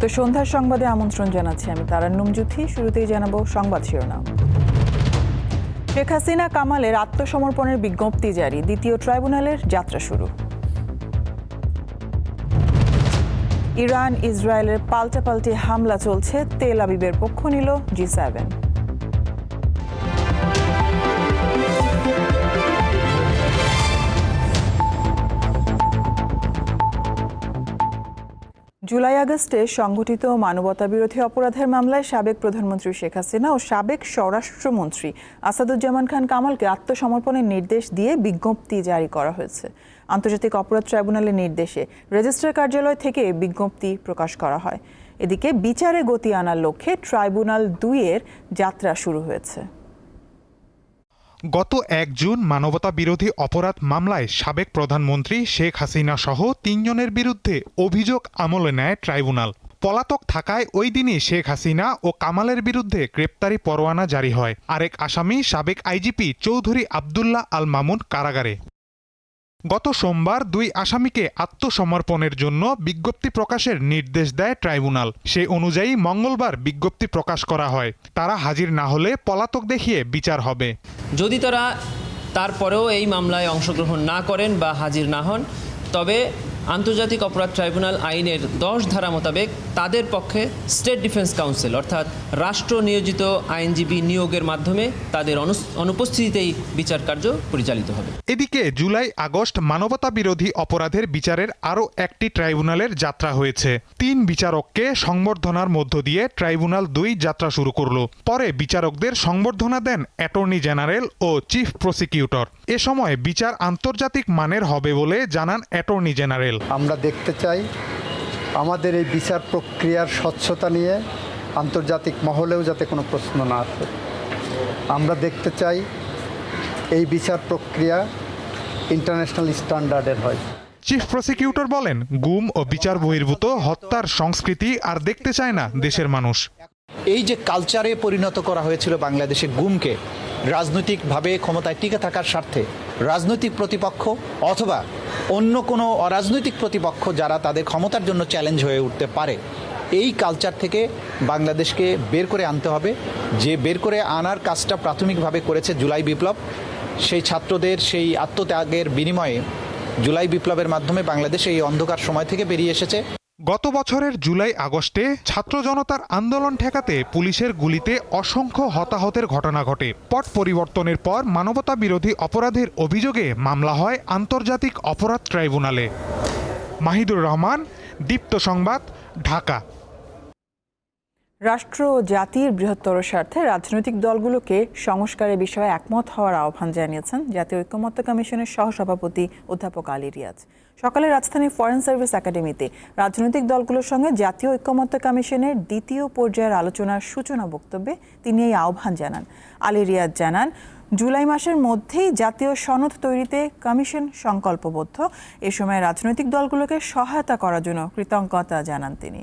দীপ্ত সন্ধ্যার সংবাদে আমন্ত্রণ জানাচ্ছি আমি তারান্নুম জুথি শুরুতেই জানাব সংবাদ শিরোনাম। শেখ হাসিনা কামালের আত্মসমর্পণের বিজ্ঞপ্তি জারি, দ্বিতীয় ট্রাইব্যুনালের যাত্রা শুরু। ইরান ইসরায়েলের পাল্টাপাল্টি হামলা চলছে, তেল আবিবের পক্ষ নিল জি সেভেন। জুলাই আগস্টে সংঘটিত মানবতাবিরোধী অপরাধের মামলায় সাবেক প্রধানমন্ত্রী শেখ হাসিনা ও সাবেক স্বরাষ্ট্রমন্ত্রী আসাদুজ্জামান খান কামালকে আত্মসমর্পণের নির্দেশ দিয়ে বিজ্ঞপ্তি জারি করা হয়েছে। আন্তর্জাতিক অপরাধ ট্রাইব্যুনালের নির্দেশে রেজিস্ট্রার কার্যালয় থেকে বিজ্ঞপ্তি প্রকাশ করা হয়। এদিকে বিচারে গতি আনার লক্ষ্যে ট্রাইব্যুনাল দুইয়ের যাত্রা শুরু হয়েছে। গত এক জুন মানবতা বিরোধী অপরাধ মামলায় সাবেক প্রধানমন্ত্রী শেখ হাসিনা সহ তিনজনের বিরুদ্ধে অভিযোগ আমলে নেয় ট্রাইব্যুনাল। পলাতক থাকায় ওই দিনই শেখ হাসিনা ও কামালের বিরুদ্ধে গ্রেপ্তারি পরোয়ানা জারি হয়। আরেক আসামি সাবেক আইজিপি চৌধুরী আবদুল্লাহ আল মামুন কারাগারে। গত সোমবার দুই আসামিকে আত্মসমর্পণের জন্য বিজ্ঞপ্তি প্রকাশের নির্দেশ দেয় ট্রাইব্যুনাল। সে অনুযায়ী মঙ্গলবার বিজ্ঞপ্তি প্রকাশ করা হয়। তারা হাজির না হলে পলাতক দেখিয়ে বিচার হবে। যদি তারা তারপরেও এই মামলায় অংশগ্রহণ না করেন বা হাজির না হন, তবে আন্তর্জাতিক অপরাধ ট্রাইব্যুনাল আইনের দশ ধারা মোতাবেক তাদের পক্ষে স্টেট ডিফেন্স কাউন্সিল, অর্থাৎ রাষ্ট্র নিয়োজিত আইনজীবী নিয়োগের মাধ্যমে তাদের অনুপস্থিতিতেই বিচার কার্য পরিচালিত হবে। এদিকে জুলাই আগস্ট মানবতা বিরোধী অপরাধের বিচারের আরও একটি ট্রাইব্যুনালের যাত্রা হয়েছে। তিন বিচারককে সংবর্ধনার মধ্য দিয়ে ট্রাইব্যুনাল দুই যাত্রা শুরু করল। পরে বিচারকদের সংবর্ধনা দেন অ্যাটর্নি জেনারেল ও চিফ প্রসিকিউটর। এ সময় বিচার আন্তর্জাতিক মানের হবে বলে জানান অ্যাটর্নি জেনারেল। আমরা দেখতে চাই আমাদের এই বিচার প্রক্রিয়ার স্বচ্ছতা নিয়ে আন্তর্জাতিক মহলেও যাতে কোনো প্রশ্ন না আসে। আমরা দেখতে চাই এই বিচার প্রক্রিয়া ইন্টারন্যাশনাল স্ট্যান্ডার্ডের হয়। চিফ প্রসিকিউটর বলেন গুম ও বিচার বহির্ভূত হত্যার সংস্কৃতি আর দেখতে চায় না দেশের মানুষ। এই যে কালচারে পরিণত করা হয়েছিল বাংলাদেশে গুমকে রাজনৈতিকভাবে ক্ষমতায় টিকে থাকার স্বার্থে রাজনৈতিক প্রতিপক্ষ অথবা অন্য কোনো অরাজনৈতিক প্রতিপক্ষ যারা তাদের ক্ষমতার জন্য চ্যালেঞ্জ হয়ে উঠতে পারে, এই কালচার থেকে বাংলাদেশকে বের করে আনতে হবে। যে বের করে আনার কাজটা প্রাথমিকভাবে করেছে জুলাই বিপ্লব, সেই ছাত্রদের সেই আত্মত্যাগের বিনিময়ে জুলাই বিপ্লবের মাধ্যমে বাংলাদেশ এই অন্ধকার সময় থেকে বেরিয়ে এসেছে। গত বছরের জুলাই আগস্টে ছাত্র জনতার আন্দোলন ঠেকাতে পুলিশের গুলিতে অসংখ্য হতাহতের ঘটনা ঘটে। পট পরিবর্তনের পর মানবতা বিরোধী অপরাধের অভিযোগে মামলা হয় আন্তর্জাতিক অপরাধ ট্রাইব্যুনালে। মাহিদুর রহমান, দীপ্ত সংবাদ, ঢাকা। রাষ্ট্র ও জাতির বৃহত্তর স্বার্থে রাজনৈতিক দলগুলোকে সংস্কারের বিষয়ে একমত হওয়ার আহ্বান জানিয়েছেন জাতীয় ঐক্যমত্য কমিশনের সহসভাপতি অধ্যাপক আলী রিয়াজ। সকালে রাজধানীর ফরেন সার্ভিস একাডেমিতে রাজনৈতিক দলগুলোর সঙ্গে জাতীয় ঐক্যমত্য কমিশনের দ্বিতীয় পর্যায়ের আলোচনার সূচনা বক্তব্যে তিনি এই আহ্বান জানান। আলী রিয়াজ জানান, জুলাই মাসের মধ্যেই জাতীয় সনদ তৈরিতে কমিশন সংকল্পবদ্ধ। এ সময় রাজনৈতিক দলগুলোকে সহায়তা করার জন্য কৃতজ্ঞতা জানান তিনি।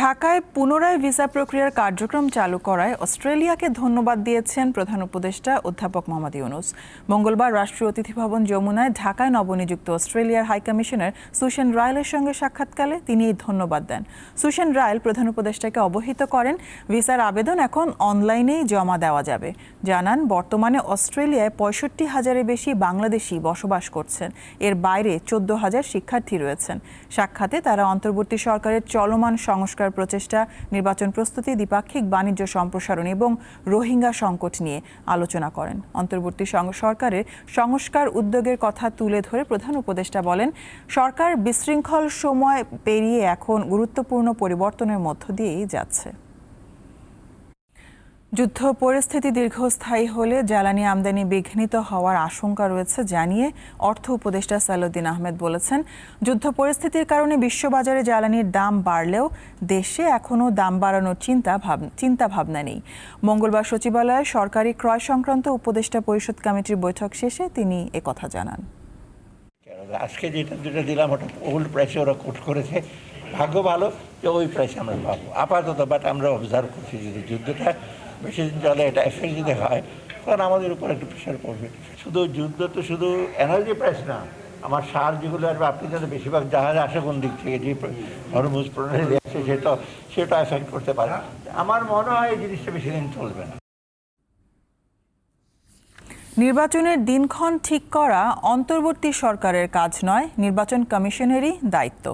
ঢাকায় পুনরায় ভিসা প্রক্রিয়ার কার্যক্রম চালু করায় অস্ট্রেলিয়াকে ধন্যবাদ দিয়েছেন প্রধান উপদেষ্টা অধ্যাপক মোহাম্মদ ইউনুস। মঙ্গলবার রাষ্ট্রীয় অতিথি ভবন যমুনায় ঢাকায় নবনিযুক্ত অস্ট্রেলিয়ার হাইকমিশনার সুশেন রায়েলের সঙ্গে সাক্ষাৎকালে তিনি এই ধন্যবাদ দেন। সুশেন রায়েল প্রধান উপদেষ্টাকে অবহিত করেন, ভিসার আবেদন এখন অনলাইনেই জমা দেওয়া যাবে। জানান, বর্তমানে অস্ট্রেলিয়ায় পঁয়ষট্টি হাজারের বেশি বাংলাদেশি বসবাস করছেন। এর বাইরে চোদ্দ হাজার শিক্ষার্থী রয়েছেন। সাক্ষাতে তারা অন্তর্বর্তী সরকারের চলমান সংস্কার প্রচেষ্টা, নির্বাচন প্রস্তুতি, দ্বিপাক্ষিক বাণিজ্য সম্প্রসারণ এবং রোহিঙ্গা সংকট নিয়ে আলোচনা করেন। অন্তর্বর্তী সরকারের সংস্কার উদ্যোগের কথা তুলে ধরে প্রধান উপদেষ্টা বলেন, সরকার বিশৃঙ্খল সময় পেরিয়ে এখন গুরুত্বপূর্ণ পরিবর্তনের মধ্য দিয়েই যাচ্ছে। যুদ্ধ পরিস্থিতি দীর্ঘস্থায়ী হলে জ্বালানি আমদানি বিঘ্নিত হওয়ার আশঙ্কা রয়েছে জানিয়ে অর্থ উপদেষ্টা সালুদ্দিন আহমেদ বলেছেন। যুদ্ধ পরিস্থিতির কারণে বিশ্ববাজারে জ্বালানির দাম বাড়লেও দেশে এখনও দাম বাড়ানোর চিন্তা চিন্তা ভাবনা নেই। মঙ্গলবার সচিবালয়ে সরকারি ক্রয় সংক্রান্ত উপদেষ্টা পরিষদ কমিটির বৈঠক শেষে তিনি একথা জানান। আজকে যেটা যেটা দিলাম, ওটা ওল্ড প্রাইসে ওরা কোট করেছে। ভাগ্য ভালো যে ওই প্রাইসে আমরা পাবো। আপাতত বাট আমরা অবজার্ভ করছি যদি যুদ্ধটা বেশি দিন চলে, এটা এফেক্ট যদি হয় তখন আমাদের উপর একটু প্রেশার পড়বে। শুধু যুদ্ধ তো শুধু এনার্জি প্রাইস না, আমার সার যেগুলো আসবে, আপনি যাতে বেশিরভাগ জাহাজ আসে কোন দিক থেকে, যে হরমুজ প্রণালী আছে, সেটা সেটা এফেক্ট করতে পারে আমার মনে হয় এই জিনিসটা বেশি দিন চলবে না। নির্বাচনের দিনক্ষণ ঠিক করা অন্তর্বর্তী সরকারের কাজ নয়, নির্বাচন কমিশনেরই দায়িত্ব।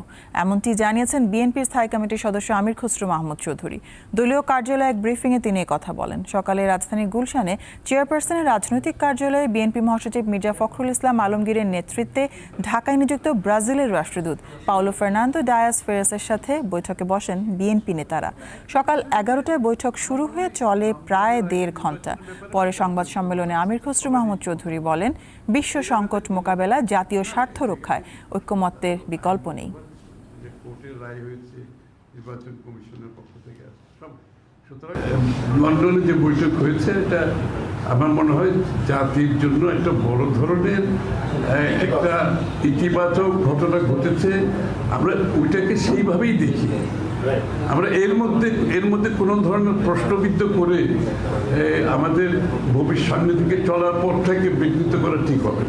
এমনটি জানিয়েছেন বিএনপির স্থায়ী কমিটির সদস্য আমির খুসরু মাহমুদ চৌধুরী। দলীয় কার্যালয়ে এক ব্রিফিংয়ে তিনি কথা বলেন। সকালে রাজধানীর গুলশানে চেয়ারপারসনের রাজনৈতিক কার্যালয়ে বিএনপি মহাসচিব মির্জা ফখরুল ইসলাম আলমগীরের নেতৃত্বে ঢাকায় নিযুক্ত ব্রাজিলের রাষ্ট্রদূত পাওলো ফার্নান্দো ডায়াস ফেরেসের সাথে বৈঠকে বসেন বিএনপি নেতারা। সকাল এগারোটায় বৈঠক শুরু হয়ে চলে প্রায় দেড় ঘণ্টা। পরে সংবাদ সম্মেলনে আমির খুসরু মাহমুদ চৌধুরী বলেন, বিশ্ব সংকট মোকাবেলা জাতীয় স্বার্থ রক্ষায় ঐক্যমত্যের বিকল্প নেই। লন্ডনে যে বৈঠক হয়েছে, এটা আমার মনে হয় জাতির জন্য একটা বড় ধরনের একটা ইতিবাচক ঘটনা ঘটেছে। আমরা ওইটাকে সেইভাবেই দেখি। আমরা এর মধ্যে এর মধ্যে কোনো ধরনের প্রশ্নবিদ্ধ করে আমাদের ভবিষ্যৎ সামনে দিকে চলার পথটাকে বিঘ্নিত করা ঠিক হবে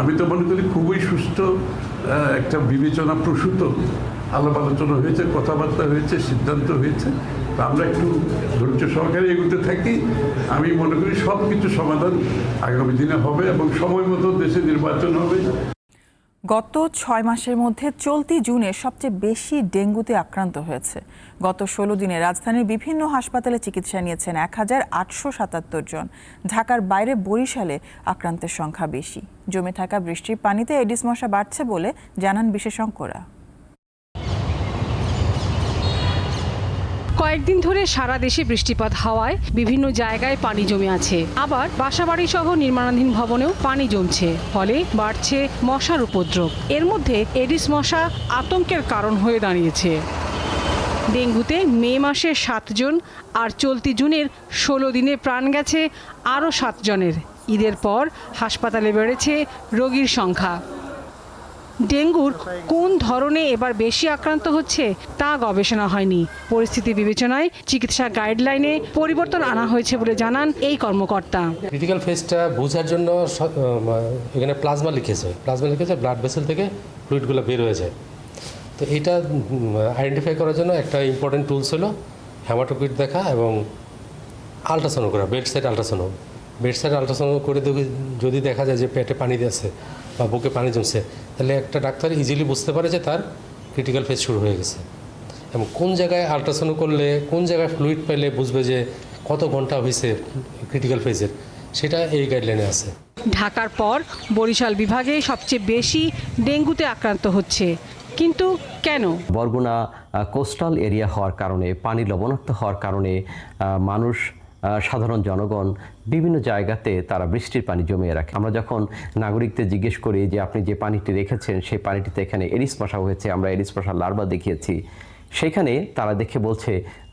আমি তো মনে করি খুবই সুস্থ একটা বিবেচনা প্রসূত, আলাপ আলোচনা হয়েছে, কথাবার্তা হয়েছে, সিদ্ধান্ত হয়েছে। তা আমরা একটু ধৈর্য সহকারে এগোতে থাকি। আমি মনে করি সব কিছু সমাধান আগামী দিনে হবে এবং সময় মতো দেশে নির্বাচন হবে। গত ছয় মাসের মধ্যে চলতি জুনে সবচেয়ে বেশি ডেঙ্গুতে আক্রান্ত হয়েছে। গত ষোলো দিনে রাজধানীর বিভিন্ন হাসপাতালে চিকিৎসা নিয়েছেন এক হাজার আটশো সাতাত্তর জন। ঢাকার বাইরে বরিশালে আক্রান্তের সংখ্যা বেশি। জমে থাকা বৃষ্টির পানিতে এডিস মশা বাড়ছে বলে জানান বিশেষজ্ঞরা। কয়েকদিন ধরে সারা দেশে বৃষ্টিপাত হওয়ায় বিভিন্ন জায়গায় পানি জমে আছে। আবার বাসাবাড়ি সহ নির্মাণাধীন ভবনেও পানি জমছে, ফলে বাড়ছে মশার উপদ্রব। এর মধ্যে এডিস মশা আতঙ্কের কারণ হয়ে দাঁড়িয়েছে। ডেঙ্গুতে মে মাসে সাতজন আর চলতি জুনের ষোলো দিনে প্রাণ গেছে আরও সাতজনের ঈদের পর হাসপাতালে বেড়েছে রোগীর সংখ্যা। ডেঙ্গুর কোন ধরনে এবার বেশি আক্রান্ত হচ্ছে তা গবেষণা হয়নি। পরিস্থিতি বিবেচনায় চিকিৎসা গাইডলাইনে পরিবর্তন আনা হয়েছে বলে জানান এই কর্মকর্তা। ক্রিটিক্যাল ফেজটা বোঝার জন্য এখানে প্লাজমা লিখেছে। প্লাজমা লিখেছে ব্লাড ভেসেল থেকে ফ্লুইডগুলো বের হয়ে যায় তো এটা আইডেন্টিফাই করার জন্য একটা ইম্পর্টেন্ট টুলস হলো হ্যামাটোকিট দেখা এবং আলট্রাসাউন্ড করা bedside ultrasound bedside ultrasound করে যদি দেখা যায় যে পেটে পানি দিয়েছে বা বুকে পানি জমছে। তাহলে একটা ডাক্তার ইজিলি বুঝতে পারে যে তার ক্রিটিক্যাল ফেজ শুরু হয়ে গেছে। এবং কোন জায়গায় আলট্রাসাউন্ড করলে কোন জায়গায় ফ্লুইড পেলে বুঝবে যে কত ঘণ্টা হয়েছে ক্রিটিক্যাল ফেজের সেটা এই গাইডলাইনে আছে। ঢাকার পর বরিশাল বিভাগে সবচেয়ে বেশি ডেঙ্গুতে আক্রান্ত হচ্ছে। কিন্তু কেন? বরগুনা কোস্টাল এরিয়া হওয়ার কারণে পানি লবণাক্ত হওয়ার কারণে মানুষ সাধারণ জনগণ বিভিন্ন জায়গাতে তারা বৃষ্টির পানি জমিয়ে রাখে। আমরা যখন নাগরিকদের জিজ্ঞেস করি যে, আপনি যে পানিটি রেখেছেন, সেই পানিটিতে এখানে এরিস মশা হয়েছে, আমরা এরিস মশার লার্ভা দেখিয়েছি। সেখানে তারা দেখে বলছে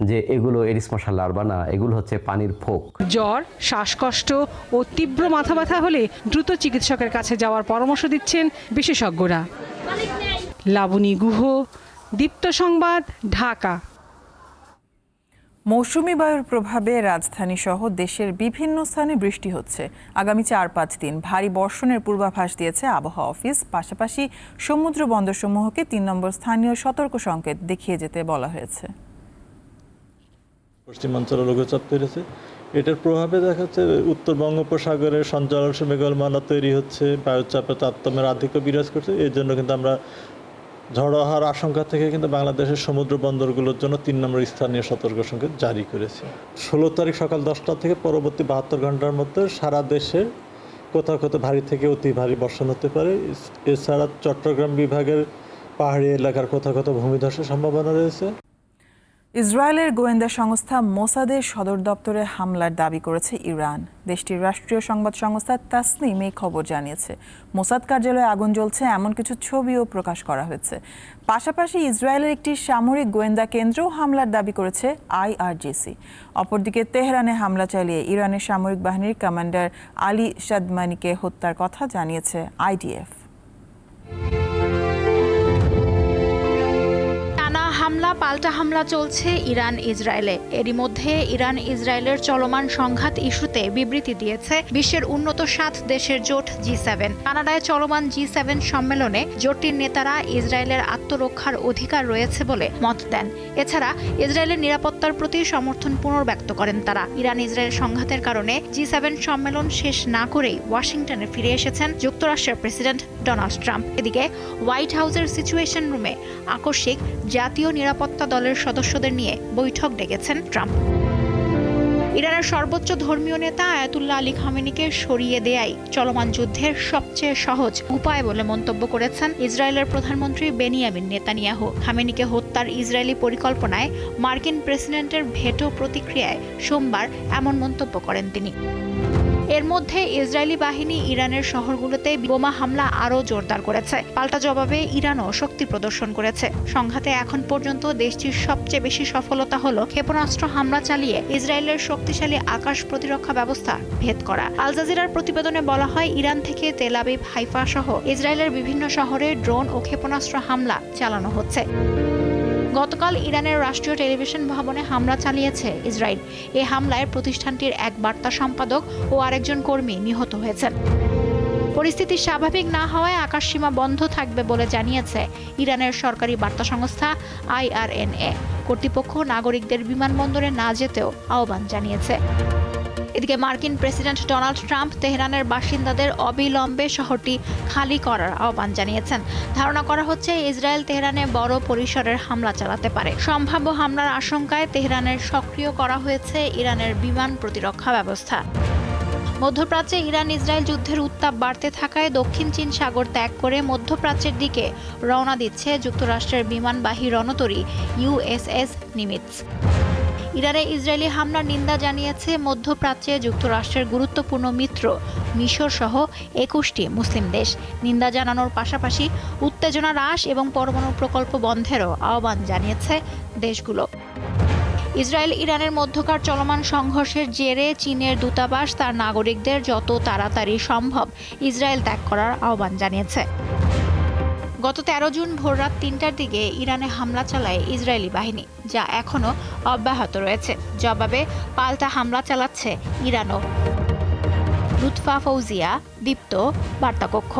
যে, এগুলো এরিস মশার লার্ভা না, এগুলো হচ্ছে পানির ফোক জ্বর, শ্বাসকষ্ট ও তীব্র মাথা ব্যথা হলে দ্রুত চিকিৎসকের কাছে যাওয়ার পরামর্শ দিচ্ছেন বিশেষজ্ঞরা। লাবণী গুহ, দীপ্ত সংবাদ, ঢাকা। মৌসুমি বায়ুর প্রভাবে রাজধানী সহ দেশের বিভিন্ন স্থানে বৃষ্টি হচ্ছে। আগামী চার পাঁচ দিন ভারী বর্ষণের পূর্বাভাস দিয়েছে আবহাওয়া অফিস। পাশাপাশি সমুদ্র বন্দরসমূহকে তিন নম্বর স্থানীয় সতর্ক সংকেত দেখিয়ে যেতে বলা হয়েছে। পশ্চিমাঞ্চলে লঘুচাপ তৈরি এটার প্রভাবে দেখা যাচ্ছে উত্তর বঙ্গোপসাগরের সঞ্চালন মেঘলমালা তৈরি হচ্ছে। বায়ুচাপে তারতম্যের আধিক্য বিরাজ করছে। এর জন্য কিন্তু আমরা ঝড়ো হওয়ার আশঙ্কা থেকে কিন্তু বাংলাদেশের সমুদ্র বন্দরগুলোর জন্য তিন নম্বর স্থানীয় সতর্ক সংকেত জারি করেছে। ষোলো তারিখ সকাল দশটা থেকে পরবর্তী বাহাত্তর ঘণ্টার মধ্যে সারা দেশে কোথাও কোথাও ভারী থেকে অতি ভারী বর্ষণ হতে পারে। এছাড়া চট্টগ্রাম বিভাগের পাহাড়ি এলাকার কোথাও কোথাও ভূমিধসের সম্ভাবনা রয়েছে। ইসরায়েলের গোয়েন্দা সংস্থা মোসাদের সদর দপ্তরে হামলার দাবি করেছে ইরান। দেশটির রাষ্ট্রীয় সংবাদ সংস্থা তাসনিম এই খবর জানিয়েছে। মোসাদ কার্যালয়ে আগুন জ্বলছে, এমন কিছু ছবিও প্রকাশ করা হয়েছে। পাশাপাশি ইসরায়েলের একটি সামরিক গোয়েন্দা কেন্দ্রও হামলার দাবি করেছে আইআরজিসি। অপরদিকে তেহরানে হামলা চালিয়ে ইরানের সামরিক বাহিনীর কমান্ডার আলী সাদমানিকে হত্যার কথা জানিয়েছে আইডিএফ। হামলা, পাল্টা হামলা চলছে ইরান ইসরায়েলে। এরই মধ্যে ইরান ইসরায়েলের চলমান সংঘাত ইস্যুতে বিবৃতি দিয়েছে বিশ্বের উন্নত সাত দেশের জোট জি সেভেন। কানাডায় চলমান জি সেভেন সম্মেলনে জোটটির নেতারা ইসরায়েলের আত্মরক্ষার অধিকার রয়েছে বলে মত দেন। এছাড়া ইসরায়েলের নিরাপত্তার প্রতি সমর্থন পুনর্ব্যক্ত করেন তারা। ইরান ইসরায়েল সংঘাতের কারণে জি সেভেন সম্মেলন শেষ না করেই ওয়াশিংটনে ফিরে এসেছেন যুক্তরাষ্ট্রের প্রেসিডেন্ট ডোনাল্ড ট্রাম্প। এদিকে হোয়াইট হাউসের সিচুয়েশন রুমে আকস্মিক জাতীয় নিরাপত্তা দলের সদস্যদের নিয়ে বৈঠক ডেকেছেন ট্রাম্প। ইরানের সর্বোচ্চ ধর্মীয় নেতা আয়াতুল্লাহ আলী খামেনিকে সরিয়ে দেয়াই চলমান যুদ্ধের সবচেয়ে সহজ উপায় বলে মন্তব্য করেছেন ইসরায়েলের প্রধানমন্ত্রী বেনিয়ামিন নেতানিয়াহু। খামেনিকে হত্যার ইসরায়েলি পরিকল্পনায় মার্কিন প্রেসিডেন্টের ভেটো প্রতিক্রিয়ায় সোমবার এমন মন্তব্য করেন তিনি। এর মধ্যে ইসরায়েলি বাহিনী ইরানের শহরগুলোতে বোমা হামলা আরও জোরদার করেছে। পাল্টা জবাবে ইরানও শক্তি প্রদর্শন করেছে। সংঘাতে এখন পর্যন্ত দেশটির সবচেয়ে বেশি সফলতা হল ক্ষেপণাস্ত্র হামলা চালিয়ে ইসরায়েলের শক্তিশালী আকাশ প্রতিরক্ষা ব্যবস্থা ভেদ করা। আল জাজিরার প্রতিবেদনে বলা হয়, ইরান থেকে তেল আবিব, হাইফা সহ ইসরায়েলের বিভিন্ন শহরে ড্রোন ও ক্ষেপণাস্ত্র হামলা চালানো হচ্ছে। গতকাল ইরানের রাষ্ট্রীয় টেলিভিশন ভবনে হামলা চালিয়েছে ইসরায়েল। এ হামলায় প্রতিষ্ঠানটির এক বার্তা সম্পাদক ও আরেকজন কর্মী নিহত হয়েছেন। পরিস্থিতি স্বাভাবিক না হওয়ায় আকাশসীমা বন্ধ থাকবে বলে জানিয়েছে ইরানের সরকারি বার্তা সংস্থা আইআরএনএ। কর্তৃপক্ষ নাগরিকদের বিমানবন্দরে না যেতেও আহ্বান জানিয়েছে। এদিকে মার্কিন প্রেসিডেন্ট ডোনাল্ড ট্রাম্প তেহরানের বাসিন্দাদের অবিলম্বে শহরটি খালি করার আহ্বান জানিয়েছেন। ধারণা করা হচ্ছে ইসরায়েল তেহরানে বড় পরিসরের হামলা চালাতে পারে। সম্ভাব্য হামলার আশঙ্কায় তেহরানের সক্রিয় করা হয়েছে ইরানের বিমান প্রতিরক্ষা ব্যবস্থা। মধ্যপ্রাচ্যে ইরান ইসরায়েল যুদ্ধের উত্তাপ বাড়তে থাকায় দক্ষিণ চীন সাগর ত্যাগ করে মধ্যপ্রাচ্যের দিকে রওনা দিচ্ছে যুক্তরাষ্ট্রের বিমানবাহী রণতরী ইউএসএস নিমিটস। ইরানে ইসরায়েলি হামলার নিন্দা জানিয়েছে মধ্যপ্রাচ্যে যুক্তরাষ্ট্রের গুরুত্বপূর্ণ মিত্র, মিশর সহ একুশটি মুসলিম দেশ। নিন্দা জানানোর পাশাপাশি উত্তেজনা হ্রাস এবং পরমাণু প্রকল্প বন্ধেরও আহ্বান জানিয়েছে দেশগুলো। ইসরায়েল ইরানের মধ্যকার চলমান সংঘর্ষের জেরে চীনের দূতাবাস তার নাগরিকদের যত তাড়াতাড়ি সম্ভব ইসরায়েল ত্যাগ করার আহ্বান জানিয়েছে। গত তেরো জুন ভোররাত তিনটার দিকে ইরানে হামলা চালায় ইসরায়েলি বাহিনী, যা এখনও অব্যাহত রয়েছে। জবাবে পাল্টা হামলা চালাচ্ছে ইরানও। লুৎফা ফৌজিয়া, দীপ্ত, বার্তাকক্ষ।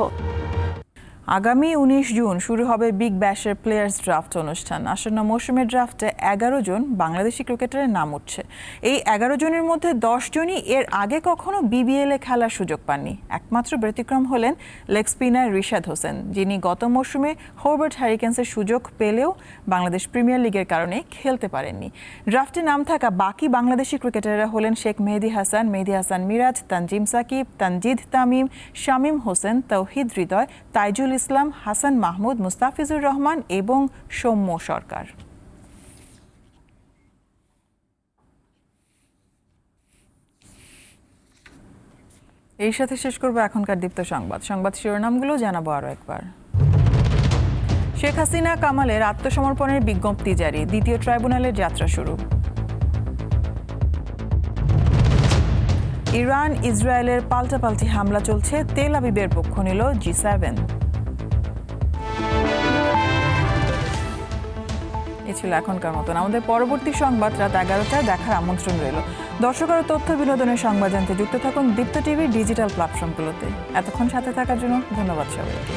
আগামী উনিশ জুন শুরু হবে বিগ ব্যাশের প্লেয়ার্স ড্রাফট অনুষ্ঠান। আসন্ন মৌসুমের ড্রাফটে এগারো জন বাংলাদেশি ক্রিকেটারের নাম উঠছে। এই এগারো জনের মধ্যে দশ জনই এর আগে কখনো বিবিএল এ খেলার সুযোগ পাননি। একমাত্র ব্যতিক্রম হলেন লেগ স্পিনার রিশাদ হোসেন, যিনি গত মৌসুমে হোবার্ট হ্যারিকেন্সের সুযোগ পেলেও বাংলাদেশ প্রিমিয়ার লিগের কারণে খেলতে পারেননি। ড্রাফটে নাম থাকা বাকি বাংলাদেশি ক্রিকেটাররা হলেন শেখ মেহেদি হাসান মেহেদি হাসান মিরাজ, তানজিম সাকিব, তানজিদ তামিম, শামীম হোসেন, তৌহিদ হৃদয়, তাইজুল ইসলাম, হাসান মাহমুদ, মুস্তাফিজুর রহমান এবং সৌম্য সরকার। এই সাথে শেষ করব এখনকার দীপ্ত সংবাদ। সংবাদ শিরোনামগুলো জানাব আরও একবার। শেখ হাসিনা, কামালের আত্মসমর্পণের বিজ্ঞপ্তি জারি, দ্বিতীয় ট্রাইব্যুনালের যাত্রা শুরু। ইরান, ইসরায়েলের পাল্টাপাল্টি হামলা চলছে, তেল আবিবের পক্ষ নিল জি সেভেন। ছিল এখনকার মতন। আমাদের পরবর্তী সংবাদ রাত এগারোটায় দেখার আমন্ত্রণ রইল। দর্শক আরও তথ্য বিনোদনের সংবাদ জানতে যুক্ত থাকুন দীপ্ত টিভি ডিজিটাল প্ল্যাটফর্মগুলোতে। এতক্ষণ সাথে থাকার জন্য ধন্যবাদ সবাইকে।